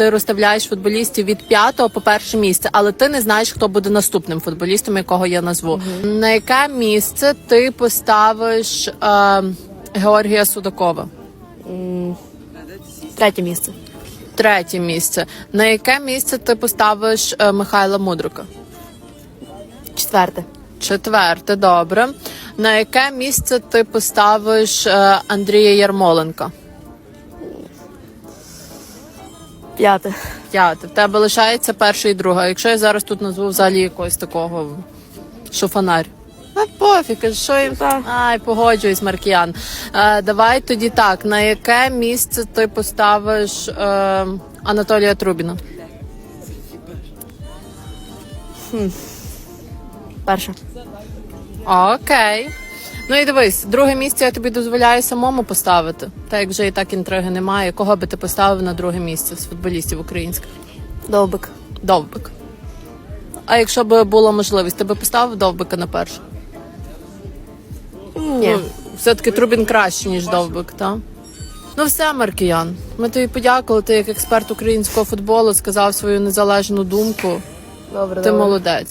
Ти розставляєш футболістів від п'ятого по перше місце, але ти не знаєш, хто буде наступним футболістом, якого я назву. На яке місце ти поставиш е, Георгія Судакова? Третє місце. Третє місце. На яке місце ти поставиш е, Михайла Мудрука? Четверте. Четверте, добре. На яке місце ти поставиш е, Андрія Ярмоленка? П'яте. П'яте. В тебе лишається перше і друге. А Якщо я зараз тут назву взагалі якогось такого, що фонарь. А пофіг, що їм так. Ай, погоджуюсь, Маркіян. Е, давай тоді так. На яке місце ти поставиш е, Анатолія Трубіна? Перше. Окей. Ну і дивись, друге місце я тобі дозволяю самому поставити. Так як вже і так інтриги немає. Кого би ти поставив на друге місце з футболістів українських? Довбик. Довбик. А якщо б була можливість, ти би поставив Довбика на перше? Ні. Ну, все-таки Трубін краще, ніж Довбик, так? Ну все, Маркіян. Ми тобі подякували. Ти як експерт українського футболу сказав свою незалежну думку. Добре, Ти добре. молодець.